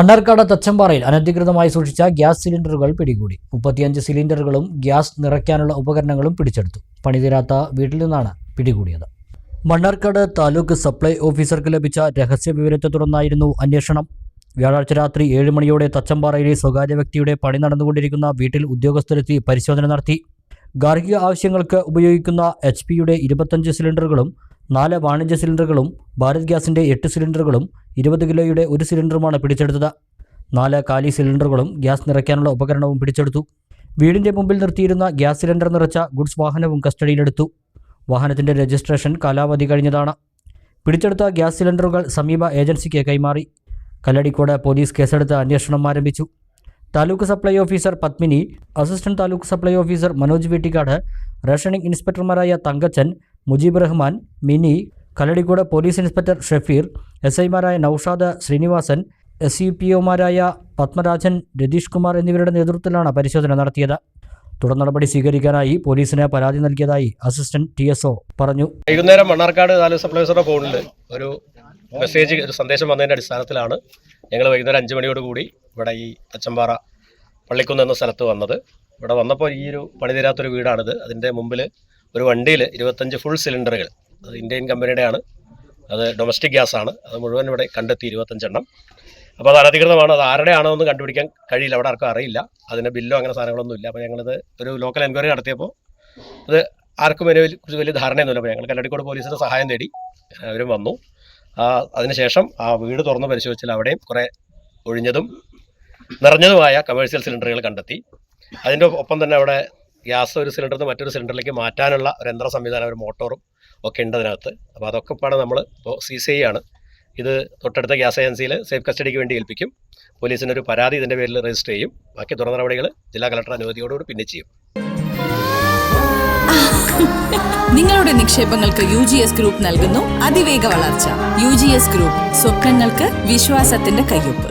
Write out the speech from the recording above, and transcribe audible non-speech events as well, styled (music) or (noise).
മണ്ണാർക്കാട് തച്ചമ്പാറയിൽ അനധികൃതമായി സൂക്ഷിച്ച ഗ്യാസ് സിലിണ്ടറുകൾ പിടികൂടി. മുപ്പത്തിയഞ്ച് സിലിണ്ടറുകളും ഗ്യാസ് നിറയ്ക്കാനുള്ള ഉപകരണങ്ങളും പിടിച്ചെടുത്തു. പണിതീരാത്ത വീട്ടിൽ നിന്നാണ് പിടികൂടിയത്. മണ്ണാർക്കാട് താലൂക്ക് സപ്ലൈ ഓഫീസർക്ക് ലഭിച്ച രഹസ്യ വിവരത്തെ തുടർന്നായിരുന്നു അന്വേഷണം. വ്യാഴാഴ്ച രാത്രി ഏഴ് മണിയോടെ തച്ചമ്പാറയിലെ സ്വകാര്യ വ്യക്തിയുടെ പണി നടന്നുകൊണ്ടിരിക്കുന്ന വീട്ടിൽ ഉദ്യോഗസ്ഥരെത്തി പരിശോധന നടത്തി. ഗാർഹിക ആവശ്യങ്ങൾക്ക് ഉപയോഗിക്കുന്ന എച്ച് പിയുടെ ഇരുപത്തഞ്ച് സിലിണ്ടറുകളും നാല് വാണിജ്യ സിലിണ്ടറുകളും ഭാരത് ഗ്യാസിന്റെ എട്ട് സിലിണ്ടറുകളും ഇരുപത് കിലോയുടെ ഒരു സിലിണ്ടറുമാണ് പിടിച്ചെടുത്തത്. നാല് കാലി സിലിണ്ടറുകളും ഗ്യാസ് നിറയ്ക്കാനുള്ള ഉപകരണവും പിടിച്ചെടുത്തു. വീടിന്റെ മുമ്പിൽ നിർത്തിയിരുന്ന ഗ്യാസ് സിലിണ്ടർ നിറച്ച ഗുഡ്സ് വാഹനവും കസ്റ്റഡിയിലെടുത്തു. വാഹനത്തിന്റെ രജിസ്ട്രേഷൻ കാലാവധി കഴിഞ്ഞതാണ്. പിടിച്ചെടുത്ത ഗ്യാസ് സിലിണ്ടറുകൾ സമീപ ഏജൻസിക്ക് കൈമാറി. കല്ലടിക്കോട് പോലീസ് കേസെടുത്ത് അന്വേഷണം ആരംഭിച്ചു. Taluk supply officer Padmini assistant taluk supply officer Manoj Veettikkad rationing ഇൻസ്പെക്ടർമാരായ Thankachan Mujeeb Rahman Mini Kalladikode police inspector Shafeer S ഐമാരായ Noushad Sreenivasan S U P ഒമാരായ Padmarajan Ratheesh Kumar എന്നിവരുടെ നേതൃത്വത്തിലാണ് പരിശോധന നടത്തിയത്. തുടർ നടപടി സ്വീകരിക്കാനായി പോലീസിന് പരാതി നൽകിയതായി അസിസ്റ്റന്റ് ടി എസ് ഒ പറഞ്ഞു. വൈകുന്നേരം മണ്ണാർക്കാട് താലൂക്ക് സപ്ലൈസറുടെ ഫോണിൽ ഒരു മെസ്സേജ് ഒരു സന്ദേശം വന്നതിന്റെ അടിസ്ഥാനത്തിലാണ് ഞങ്ങൾ വൈകുന്നേരം അഞ്ച് മണിയോട് കൂടി ഇവിടെ ഈ അച്ചമ്പാറ പള്ളിക്കുന്ന് എന്ന സ്ഥലത്ത് വന്നത്. ഇവിടെ വന്നപ്പോൾ ഈ ഒരു പണി തീരാത്തൊരു വീടാണിത്. അതിന്റെ മുമ്പിൽ ഒരു വണ്ടിയിൽ ഇരുപത്തഞ്ച് ഫുൾ സിലിണ്ടറുകൾ അത് ഇന്ത്യൻ കമ്പനിയുടെയാണ്. അത് ഡൊമസ്റ്റിക് ഗ്യാസ് ആണ്. അത് മുഴുവൻ ഇവിടെ കണ്ടെത്തി ഇരുപത്തഞ്ചെണ്ണം അപ്പോൾ അത് അനധികൃതമാണ്. അത് ആരുടെ ആണോ എന്ന് കണ്ടുപിടിക്കാൻ കഴിയില്ല. അവിടെ ആർക്കും അറിയില്ല. അതിന്റെ ബില്ലോ അങ്ങനെ സാധനങ്ങളൊന്നും ഇല്ല. അപ്പോൾ ഞങ്ങളിത് ഒരു ലോക്കൽ എൻക്വയറി നടത്തിയപ്പോൾ അത് ആർക്കും അതിനെ കുറിച്ച് വലിയ ധാരണയൊന്നുമില്ല അപ്പോൾ ഞങ്ങൾ കല്ലടിക്കോട് പോലീസിന്റെ സഹായം തേടി അവരും വന്നു. അതിനുശേഷം ആ വീട് തുറന്ന് പരിശോധിച്ചാൽ അവിടെയും കുറേ ഒഴിഞ്ഞതും നിറഞ്ഞതുമായ കമേഴ്ഷ്യൽ സിലിണ്ടറുകൾ കണ്ടെത്തി. അതിന്റെ ഒപ്പം തന്നെ അവിടെ ഗ്യാസ് ഒരു സിലിണ്ടറിൽ നിന്ന് മറ്റൊരു സിലിണ്ടറിലേക്ക് മാറ്റാനുള്ള ഒരു യന്ത്ര സംവിധാനം ഒരു മോട്ടോറും ഒക്കെ ഉണ്ട് അതിനകത്ത്. അപ്പോൾ അതൊക്കെ പാടെ നമ്മൾ ഇപ്പോൾ സി സി ഐ ആണ് ഇത് തൊട്ടടുത്ത ഗ്യാസ് ഏജൻസിയിൽ സേഫ് കസ്റ്റഡിക്ക് വേണ്ടി ഏൽപ്പിക്കും. പോലീസിന് ഒരു പരാതി ഇതിന്റെ പേരിൽ രജിസ്റ്റർ ചെയ്യും. ബാക്കി തുടർ നടപടികൾ ജില്ലാ കളക്ടർ അനുമതിയോടുകൂടി പിന്നെ ചെയ്യും. (laughs) നിങ്ങളുടെ നിക്ഷേപങ്ങൾക്ക് യു ജി എസ് ഗ്രൂപ്പ് നൽകുന്നു. അതിവേഗ വളർച്ച. യു ജി എസ് ഗ്രൂപ്പ് സ്വപ്നങ്ങൾക്ക് വിശ്വാസത്തിന്റെ കയ്യൊപ്പ്.